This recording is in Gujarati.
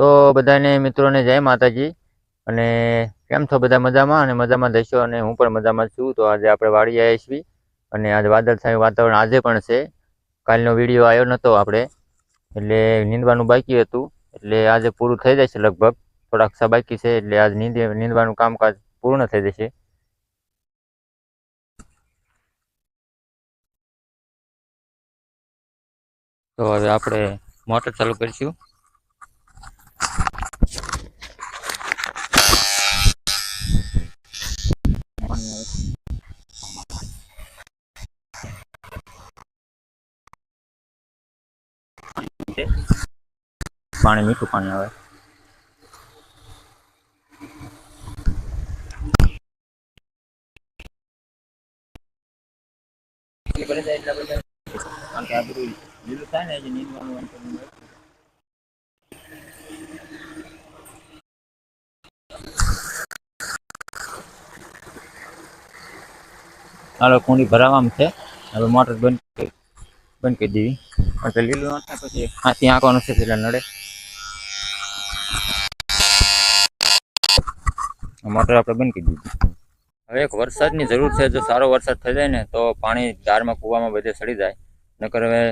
તો બધાને મિત્રોને જય માતાજી. અને કેમ છો બધા મજામાં? અને મજામાં જશો અને હું પણ મજામાં છું. તો આજે આપણે વાડી આવ્યા છીએ. અને આજે વાદળછાયું વાતાવરણ આજે પણ છે. કાલનો વીડિયો આવ્યો નહોતો આપણે. એટલે નીંદવાનું બાકી હતું. એટલે આજે પૂરું થઈ જશે લગભગ. થોડાક સા બાકી છે. એટલે આજ નીંદ, નીંદવાનું કામકાજ પૂર્ણ થઈ જશે. તો હવે આપણે મોટર ચાલુ કરીશું. પાણી મીઠું પાણી આવે. કારણ કે આ બધું લીલું થાય ને એટલે નીંદવાનું હાલો કુંડી ભરાવામાં છે. હવે મોટર બંધ બંધ કરી દેવી લીલું પછી હાથી આંકવાનું છે પેલા નડે. મોટર આપણે બંધ કરી દીધી. હવે એક વરસાદની જરૂર છે જો સારો વરસાદ થઈ જાય ને તો પાણી દારમાં કૂવામાં બધે સડી જાય. નકર હવે